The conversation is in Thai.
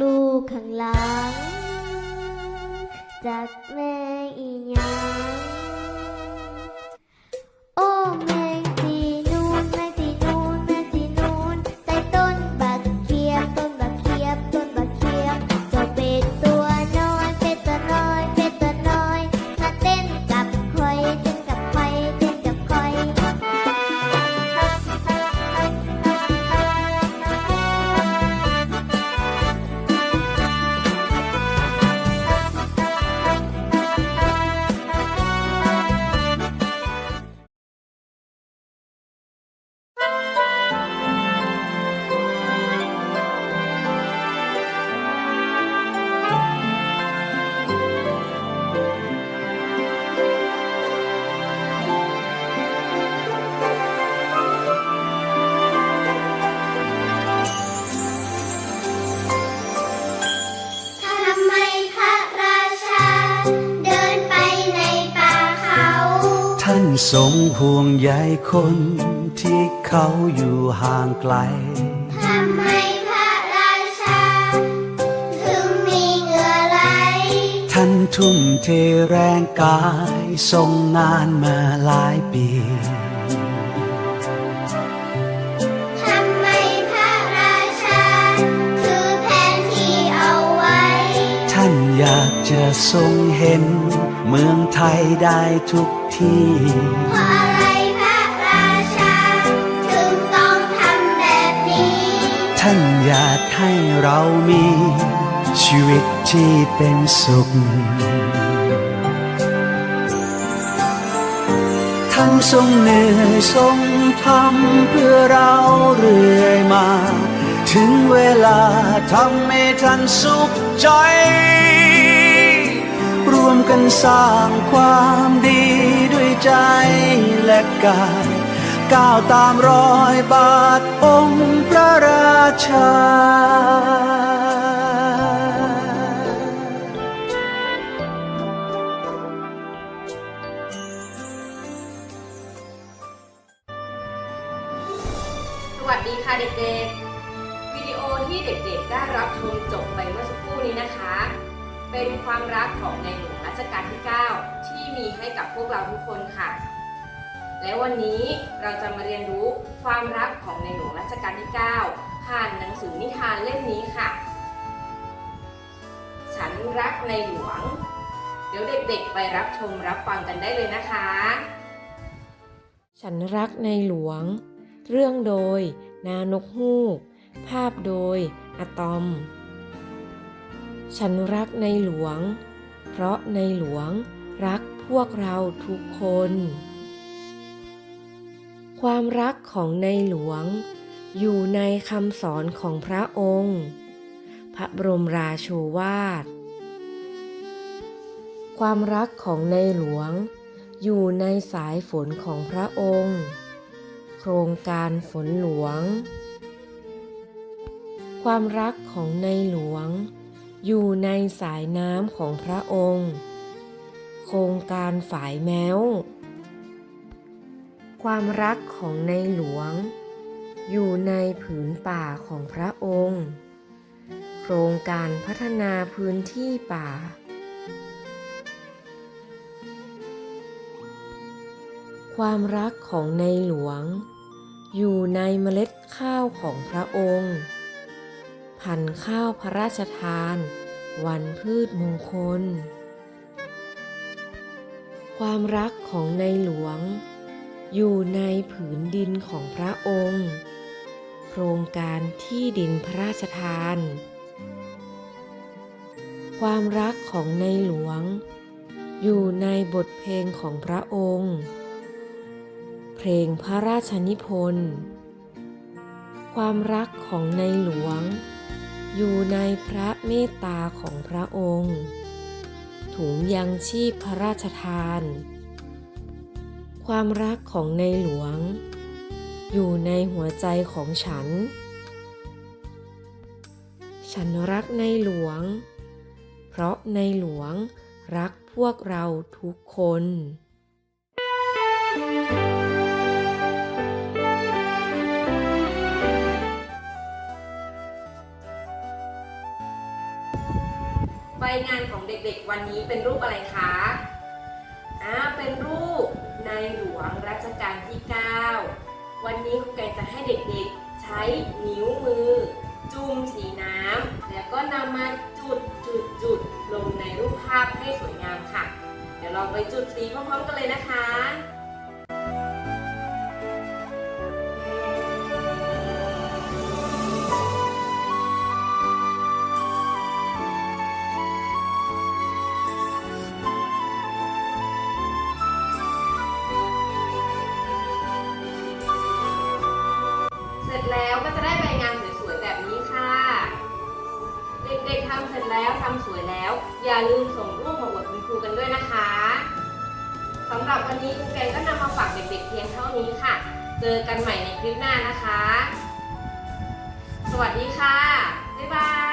ลูกข้างหลังจากแม่อีหยัง ท่านทรงห่วงใยคนที่เขาอยู่ห่างไกล ทำให้พระราชา ถึงมีเหงื่อไหล ท่านทุ่มเทแรงกายทรงงานมาหลายปี ทำให้พระราชา ถือแผนที่เอาไว้ ท่านอยากจะทรงเห็น เมืองไทยได้ทุก ที่เพราะอะไรพระราชา ถึงต้องทำแบบนี้ ท่านอยากให้เรามี ชีวิตที่เป็นสุข ท่านทรงเหนื่อยทรงทำเพื่อเราเรื่อยมา ถึงเวลาทำให้ท่านสุขใจ วมกันสร้างความดีด้วยใจและกาย ก้าวตามรอยบาทองค์พระราชา สวัสดีค่ะเด็กๆ วิดีโอที่เด็กๆ ได้รับชมจบไปเมื่อสักครู่นี้นะคะ เป็นความรักของในหลวงรัชกาลที่ 9 ที่มีให้กับพวกเราทุกคนค่ะ และวันนี้เราจะมาเรียนรู้ความรักของในหลวงรัชกาลที่ 9 ผ่านหนังสือนิทานเล่มนี้ค่ะ ฉันรักในหลวง เดี๋ยวเด็กๆไปรับชมรับฟังกันได้เลยนะคะ ฉันรักในหลวง เรื่องโดย นานกฮูก ภาพโดยอะตอม ฉันรักในหลวง เพราะในหลวงรักพวกเราทุกคน ความรักของในหลวง อยู่ในคำสอนของพระองค์ พระบรมราโชวาท ความรักของในหลวง อยู่ในสายฝนของพระองค์ โครงการฝนหลวง ความรักของในหลวง อยู่ในสายน้ำของพระองค์ โครงการฝายแมว ความรักของในหลวง อยู่ในผืนป่าของพระองค์ โครงการพัฒนาพื้นที่ป่า ความรักของในหลวง อยู่ในเมล็ดข้าวของพระองค์ พันข้าวพระราชทาน วันพืชมงคล ความรักของในหลวง อยู่ในผืนดินของพระองค์ โครงการที่ดินพระราชทาน ความรักของในหลวง อยู่ในบทเพลงของพระองค์ เพลงพระราชนิพนธ์ความรักของในหลวง อยู่ในพระเมตตาของพระองค์ ถุงยังชีพพระราชทาน ความรักของในหลวง อยู่ในหัวใจของฉัน ฉันรักในหลวง เพราะในหลวงรักพวกเราทุกคน ใบงานของเด็กๆ วันนี้เป็นรูปอะไรคะอ่าเป็นรูปในหลวงรัชกาลที่ 9 วันนี้ครูไก่จะให้เด็กๆ ใช้นิ้วมือ จุ่มสีน้ำแล้วก็นำมาจุดจุดจุดลงในรูปภาพให้สวยงามค่ะ เดี๋ยวเราไปจุดสีพร้อมๆกันเลยนะคะ ด็กๆทำเสร็จแล้วทำสวยแล้ว อย่าลืมส่งรูปมาอวดคุณครูกันด้วยนะคะสำหรับวันนี้ครูแกงก็นำมาฝากเด็กๆเพียงเท่านี้ค่ะ เจอกันใหม่ในคลิปหน้านะคะ สวัสดีค่ะ บ๊ายบาย